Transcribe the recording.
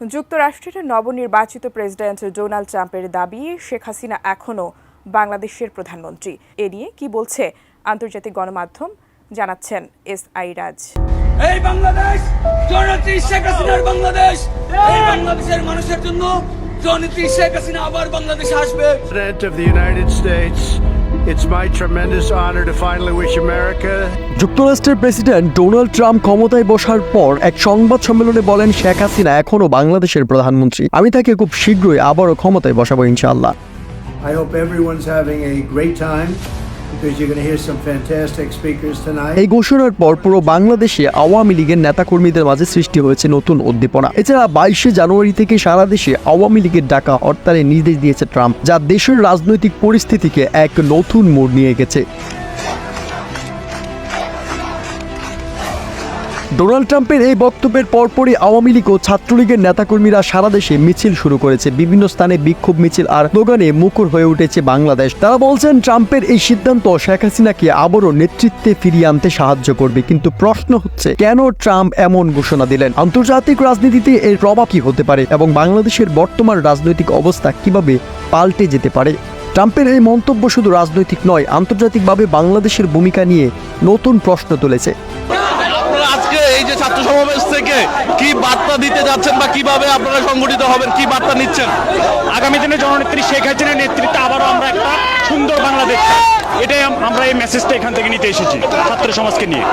যুক্তরাষ্ট্রের নবনির্বাচিত president Donald ট্রাম্পের দাবি শেখ হাসিনা এখনও বাংলাদেশের প্রধানমন্ত্রী। এ নিয়ে কি বলছে আন্তর্জাতিক গণমাধ্যম জানাচ্ছেন এস আই রাজ। এই বাংলাদেশ জননেত্রী শেখ হাসিনার বাংলাদেশ। এই বাংলাদেশের মানুষের জন্য জননেত্রী শেখ হাসিনা আবার বাংলাদেশে আসবে। President of the United States, it's my tremendous honor to finally wish America যুক্তরাষ্ট্রের প্রেসিডেন্ট ডোনাল্ড ট্রাম্প ক্ষমতায় বসার পর এক সংবাদ সম্মেলনে বলেন শেখ হাসিনা এখনও বাংলাদেশের প্রধানমন্ত্রী। আমি তাকে খুব শীঘ্রই আবারও ক্ষমতায় বসাবো ইনশাআল্লাহ। I hope everyone's having a great time. এই ঘোষণার পর পুরো বাংলাদেশে আওয়ামী লীগের নেতাকর্মীদের মাঝে সৃষ্টি হয়েছে নতুন উদ্দীপনা। এছাড়া বাইশে জানুয়ারি থেকে সারা দেশে আওয়ামী লীগের ডাকা হরতালের নির্দেশ দিয়েছে ট্রাম্প, যা দেশের রাজনৈতিক পরিস্থিতিকে এক নতুন মোড় নিয়ে গেছে। ডোনাল্ড ট্রাম্পের এই বক্তব্যের পরপরই আওয়ামী লীগ ও ছাত্রলীগের নেতাকর্মীরা সারা দেশে মিছিল শুরু করেছে। বিভিন্ন স্থানে বিক্ষোভ মিছিল আর দোকানে মুখর হয়ে উঠেছে বাংলাদেশ। তারা বলছেন, ট্রাম্পের এই সিদ্ধান্ত শেখ হাসিনাকে আবারও নেতৃত্বে ফিরিয়ে আনতে সাহায্য করবে। কিন্তু প্রশ্ন হচ্ছে, কেন ট্রাম্প এমন ঘোষণা দিলেন? আন্তর্জাতিক রাজনীতিতে এর প্রভাব কি হতে পারে এবং বাংলাদেশের বর্তমান রাজনৈতিক অবস্থা কীভাবে পাল্টে যেতে পারে? ট্রাম্পের এই মন্তব্য শুধু রাজনৈতিক নয়, আন্তর্জাতিকভাবে বাংলাদেশের ভূমিকা নিয়ে নতুন প্রশ্ন তুলেছে। ছাত্র সমাবেশ থেকে কি বার্তা দিতে যাচ্ছেন বা কীভাবে আপনারা সংগঠিত হবেন? কি বার্তা নিচ্ছেন? আগামী দিনে জননেত্রী শেখ হাসিনার নেতৃত্বে আবারও আমরা একটা সুন্দর বাংলাদেশ এটাই আমরা এই মেসেজটা এখান থেকে নিতে এসেছি ছাত্র সমাজকে নিয়ে।